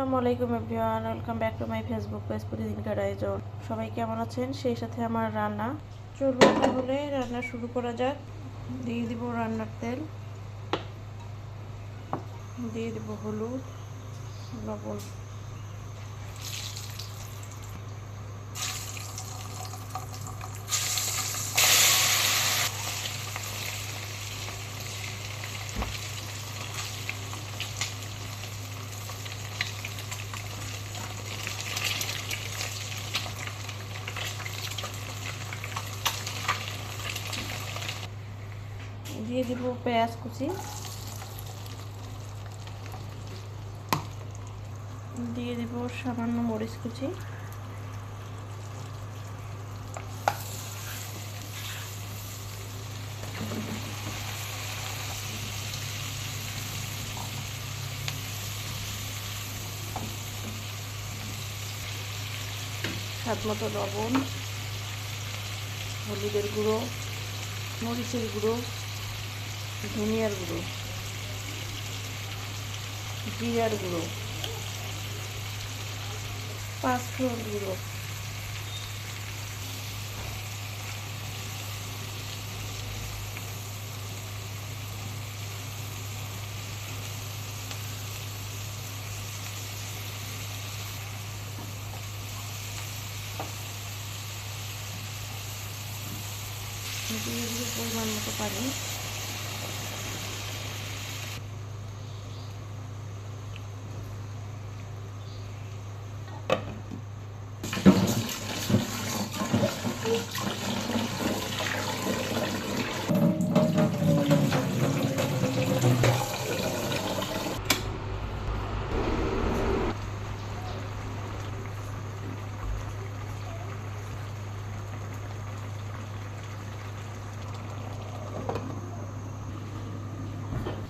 আসসালামু আলাইকুম everyone, welcome back to my Facebook page প্রতিদিনকার আয়োজন সবাই কেমন আছেন? সেই সাথে আমার রান্না। চলুন তাহলে রান্না শুরু করা যাক। দিয়ে দিব রান্নার তেল। দিয়ে দিব হলুদ, লবণ। দিয়ে দিব পেঁয়াজ কুচি। দিয়ে দিব সামান্য মরিচ কুচি। স্বাদ মতো লবণ, হলুদের গুঁড়ো, মরিচের গুঁড়ো। ধনিয়ার গুঁড়ো জিরার গুঁড়ো পাঁচফোড়ন গুঁড়ো দিয়ে পরিমাণ মতো পানি।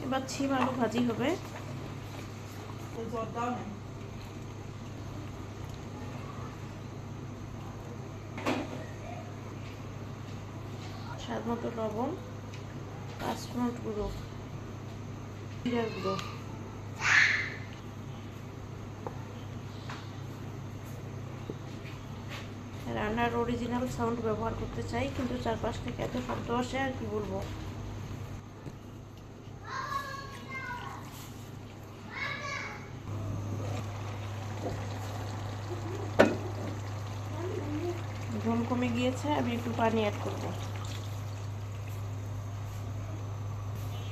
এবার ছিম আলু ভাজি হবে স্বাদ মতো লবণ, পাঁচফোড়ন গুঁড়ো জিরার গুঁড়ো। রান্নার অরিজিনাল সাউন্ড ব্যবহার করতে চাই, কিন্তু চারপাশ থেকে এত শব্দ আসে, আর কি বলব? ঝোল কমে গিয়েছে, আমি একটু পানি অ্যাড করব।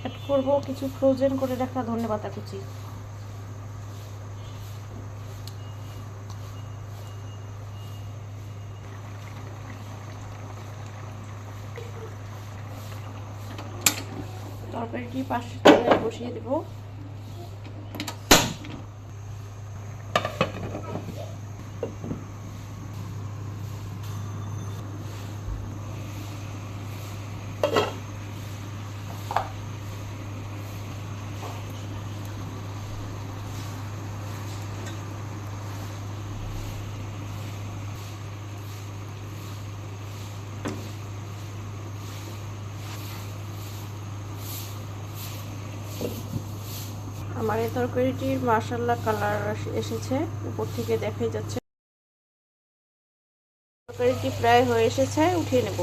অ্যাড করব কিছু ফ্রোজেন করে রাখা ধনে পাতা কুচি তরকারিটি পাশে বসিয়ে দেবো। আমার এই তরকারিটির মার্শাল্লাহ কালার এসেছে। উপর থেকে দেখাই যাচ্ছে। তরকারিটি প্রায় হয়ে এসেছে, উঠিয়ে নেব।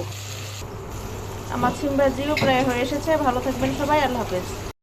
আমার সিমবাজিও প্রায় হয়ে এসেছে। ভালো থাকবেন সবাই, আল্লাহ হাফেজ।